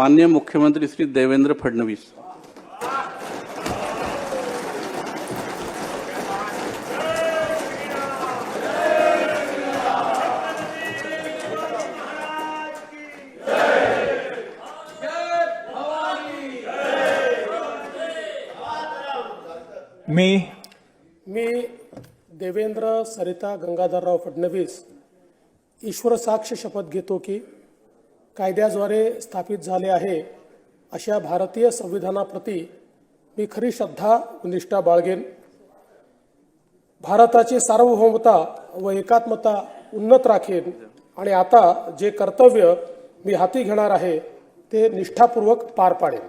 माननीय मुख्यमंत्री श्री देवेंद्र फडणवीस. मी मी देवेंद्र सरिता गंगाधरराव फडणवीस ईश्वर साक्ष शपथ घेतो की कायद्याद्वारे स्थापित झाले आहे अशा भारतीय संविधानाप्रती मी खरी श्रद्धा व निष्ठा बाळगेन. भारताची सार्वभौमता व एकात्मता उन्नत राखेन आणि आता जे कर्तव्य मी हाती घेणार आहे ते निष्ठापूर्वक पार पाडेन.